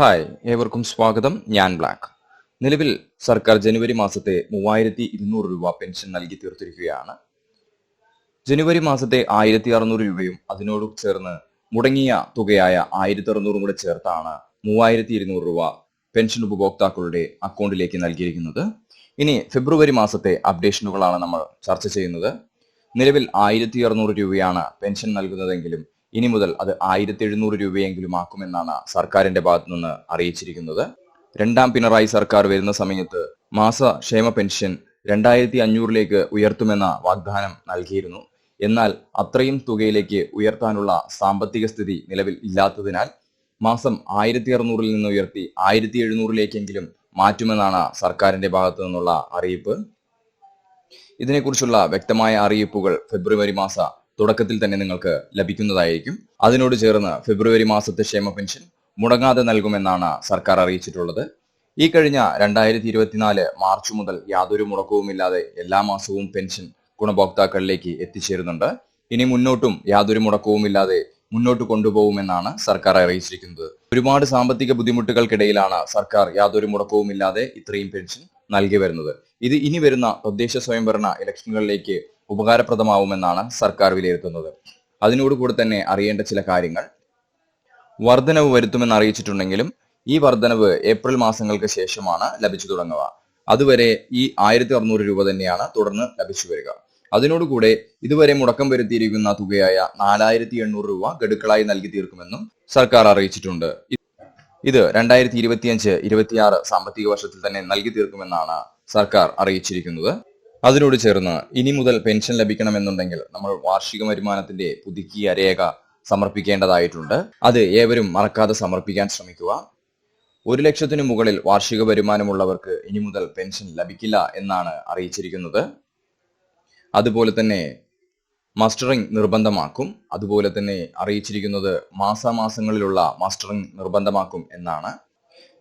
Hi ഏവർക്കും സ്വാഗതം. ഞാൻ ബ്ലാക്ക്. നിലവിൽ സർക്കാർ ജനുവരി മാസത്തെ മൂവായിരത്തി ഇരുന്നൂറ് രൂപ പെൻഷൻ നൽകി തീർത്തിരിക്കുകയാണ്. ജനുവരി മാസത്തെ ആയിരത്തി അറുന്നൂറ് രൂപയും അതിനോട് ചേർന്ന് മുടങ്ങിയ തുകയായ ആയിരത്തി അറുന്നൂറും കൂടെ ചേർത്താണ് മൂവായിരത്തി ഇരുന്നൂറ് രൂപ പെൻഷൻ ഉപഭോക്താക്കളുടെ അക്കൗണ്ടിലേക്ക് നൽകിയിരിക്കുന്നത്. ഇനി ഫെബ്രുവരി മാസത്തെ അപ്ഡേഷനുകളാണ് നമ്മൾ ചർച്ച ചെയ്യുന്നത്. നിലവിൽ ആയിരത്തി അറുന്നൂറ് രൂപയാണ് പെൻഷൻ നൽകുന്നതെങ്കിലും ഇനി മുതൽ അത് ആയിരത്തി എഴുന്നൂറ് രൂപയെങ്കിലും ആക്കുമെന്നാണ് സർക്കാരിന്റെ ഭാഗത്തു നിന്ന് അറിയിച്ചിരിക്കുന്നത്. രണ്ടാം പിണറായി സർക്കാർ വരുന്ന സമയത്ത് മാസ ക്ഷേമ പെൻഷൻ രണ്ടായിരത്തി അഞ്ഞൂറിലേക്ക് ഉയർത്തുമെന്ന വാഗ്ദാനം നൽകിയിരുന്നു. എന്നാൽ അത്രയും തുകയിലേക്ക് ഉയർത്താനുള്ള സാമ്പത്തിക സ്ഥിതി നിലവിൽ ഇല്ലാത്തതിനാൽ മാസം ആയിരത്തി അറുന്നൂറിൽ നിന്ന് ഉയർത്തി ആയിരത്തി എഴുന്നൂറിലേക്കെങ്കിലും മാറ്റുമെന്നാണ് സർക്കാരിന്റെ ഭാഗത്തു നിന്നുള്ള അറിയിപ്പ്. ഇതിനെക്കുറിച്ചുള്ള വ്യക്തമായ അറിയിപ്പുകൾ ഫെബ്രുവരി മാസ തുടക്കത്തിൽ തന്നെ നിങ്ങൾക്ക് ലഭിക്കുന്നതായിരിക്കും. അതിനോട് ചേർന്ന് ഫെബ്രുവരി മാസത്തെ ക്ഷേമ പെൻഷൻ മുടങ്ങാതെ നൽകുമെന്നാണ് സർക്കാർ അറിയിച്ചിട്ടുള്ളത്. ഈ കഴിഞ്ഞ രണ്ടായിരത്തി ഇരുപത്തിനാല് മാർച്ച് മുതൽ യാതൊരു മുടക്കവുമില്ലാതെ എല്ലാ മാസവും പെൻഷൻ ഗുണഭോക്താക്കളിലേക്ക് എത്തിച്ചേരുന്നുണ്ട്. ഇനി മുന്നോട്ടും യാതൊരു മുടക്കവുമില്ലാതെ മുന്നോട്ട് കൊണ്ടുപോകുമെന്നാണ് സർക്കാർ അറിയിച്ചിരിക്കുന്നത്. ഒരുപാട് സാമ്പത്തിക ബുദ്ധിമുട്ടുകൾക്കിടയിലാണ് സർക്കാർ യാതൊരു മുടക്കവുമില്ലാതെ ഇത്രയും പെൻഷൻ നൽകി വരുന്നത്. ഇത് ഇനി വരുന്ന തദ്ദേശ സ്വയംഭരണ ഇലക്ഷനുകളിലേക്ക് ഉപകാരപ്രദമാവുമെന്നാണ് സർക്കാർ വിലയിരുത്തുന്നത്. അതിനോടുകൂടി തന്നെ അറിയേണ്ട ചില കാര്യങ്ങൾ. വർധനവ് വരുത്തുമെന്ന് അറിയിച്ചിട്ടുണ്ടെങ്കിലും ഈ വർധനവ് ഏപ്രിൽ മാസങ്ങൾക്ക് ശേഷമാണ് ലഭിച്ചു തുടങ്ങുക. അതുവരെ ഈ ആയിരത്തി അറുന്നൂറ് രൂപ തന്നെയാണ് തുടർന്ന് ലഭിച്ചു വരിക. അതിനോടുകൂടെ ഇതുവരെ മുടക്കം വരുത്തിയിരിക്കുന്ന തുകയായ നാലായിരത്തി എണ്ണൂറ് രൂപ ഗഡുക്കളായി നൽകി തീർക്കുമെന്നും സർക്കാർ അറിയിച്ചിട്ടുണ്ട്. ഇത് രണ്ടായിരത്തി ഇരുപത്തിയഞ്ച് ഇരുപത്തിയാറ് സാമ്പത്തിക വർഷത്തിൽ തന്നെ നൽകി തീർക്കുമെന്നാണ് സർക്കാർ അറിയിച്ചിരിക്കുന്നത്. അതിനോട് ചേർന്ന് ഇനി മുതൽ പെൻഷൻ ലഭിക്കണമെന്നുണ്ടെങ്കിൽ നമ്മൾ വാർഷിക വരുമാനത്തിന്റെ പുതുക്കിയ രേഖ സമർപ്പിക്കേണ്ടതായിട്ടുണ്ട്. അത് ഏവരും മറക്കാതെ സമർപ്പിക്കാൻ ശ്രമിക്കുക. ഒരു ലക്ഷത്തിനു മുകളിൽ വാർഷിക വരുമാനമുള്ളവർക്ക് ഇനി മുതൽ പെൻഷൻ ലഭിക്കില്ല എന്നാണ് അറിയിച്ചിരിക്കുന്നത്. അതുപോലെ തന്നെ മസ്റ്ററിംഗ് നിർബന്ധമാക്കും. അതുപോലെ തന്നെ അറിയിച്ചിരിക്കുന്നത് മാസമാസങ്ങളിലുള്ള മാസ്റ്ററിംഗ് നിർബന്ധമാക്കും എന്നാണ്.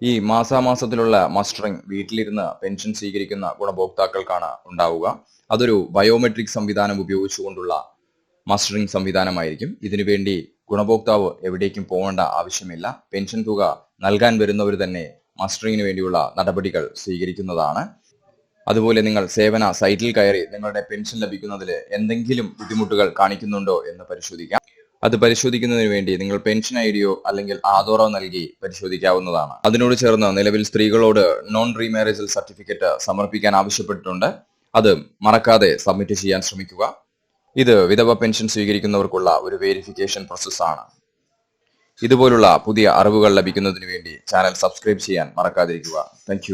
ഈ മാസാമാസത്തിലുള്ള മസ്റ്ററിംഗ് വീട്ടിലിരുന്ന് പെൻഷൻ സ്വീകരിക്കുന്ന ഗുണഭോക്താക്കൾക്കാണ് ഉണ്ടാവുക. അതൊരു ബയോമെട്രിക് സംവിധാനം ഉപയോഗിച്ചുകൊണ്ടുള്ള മസ്റ്ററിംഗ് സംവിധാനമായിരിക്കും. ഇതിനുവേണ്ടി ഗുണഭോക്താവ് എവിടേക്കും പോകേണ്ട ആവശ്യമില്ല. പെൻഷൻ തുക നൽകാൻ വരുന്നവർ തന്നെ മസ്റ്ററിങ്ങിന് വേണ്ടിയുള്ള നടപടികൾ സ്വീകരിക്കുന്നതാണ്. അതുപോലെ നിങ്ങൾ സേവന സൈറ്റിൽ കയറി നിങ്ങളുടെ പെൻഷൻ ലഭിക്കുന്നതിൽ എന്തെങ്കിലും ബുദ്ധിമുട്ടുകൾ കാണിക്കുന്നുണ്ടോ എന്ന് പരിശോധിക്കാം. അത് പരിശോധിക്കുന്നതിന് വേണ്ടി നിങ്ങൾ പെൻഷൻ ഐ ഡിയോ അല്ലെങ്കിൽ ആധാറോ നൽകി പരിശോധിക്കാവുന്നതാണ്. അതിനോട് ചേർന്ന് നിലവിൽ സ്ത്രീകളോട് നോൺ റീമാരേജൽ സർട്ടിഫിക്കറ്റ് സമർപ്പിക്കാൻ ആവശ്യപ്പെട്ടിട്ടുണ്ട്. അത് മറക്കാതെ സബ്മിറ്റ് ചെയ്യാൻ ശ്രമിക്കുക. ഇത് വിധവ പെൻഷൻ സ്വീകരിക്കുന്നവർക്കുള്ള ഒരു വേരിഫിക്കേഷൻ പ്രോസസ്സാണ് ഇതുപോലുള്ള പുതിയ അറിവുകൾ ലഭിക്കുന്നതിന് വേണ്ടി ചാനൽ സബ്സ്ക്രൈബ് ചെയ്യാൻ മറക്കാതിരിക്കുക. താങ്ക്